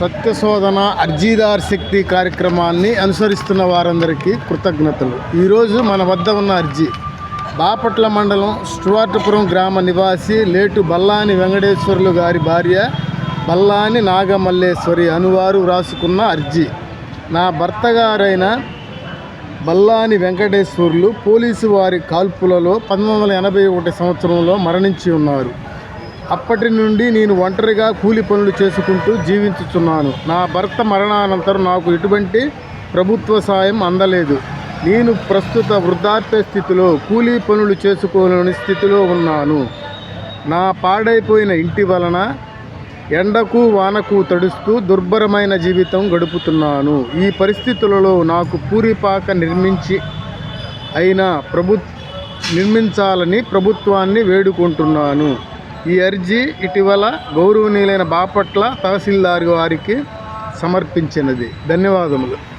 సత్యశోధన అర్జీదార్ శక్తి కార్యక్రమాన్ని అనుసరిస్తున్న వారందరికీ కృతజ్ఞతలు. ఈరోజు మన వద్ద ఉన్న అర్జీ. బాపట్ల మండలం స్టువార్టపురం గ్రామ నివాసి లేటు బల్లాని వెంకటేశ్వర్లు గారి భార్య బల్లాని నాగమల్లేశ్వరి అనువారు వ్రాసుకున్న అర్జీ. నా భర్త గారైన బల్లాని వెంకటేశ్వర్లు పోలీసు వారి కాల్పులలో పంతొమ్మిది వందల ఎనభై ఒకటి సంవత్సరంలో మరణించి ఉన్నారు. అప్పటి నుండి నేను ఒంటరిగా కూలి పనులు చేసుకుంటూ జీవించుచున్నాను. నా భర్త మరణానంతరం నాకు ఎటువంటి ప్రభుత్వ సాయం అందలేదు. నేను ప్రస్తుత వృద్ధాప్య స్థితిలో కూలీ పనులు చేసుకోలేని స్థితిలో ఉన్నాను. నా పాడైపోయిన ఇంటి వలన ఎండకు వానకు తడుస్తూ దుర్భరమైన జీవితం గడుపుతున్నాను. ఈ పరిస్థితులలో నాకు పూరిపాక నిర్మించి అయినా ప్రభు నిర్మించాలని ప్రభుత్వాన్ని వేడుకుంటున్నాను. ఈ అర్జీ ఇటీవల గౌరవనీయులైన బాపట్ల తహసీల్దార్ వారికి సమర్పించినది. ధన్యవాదములు.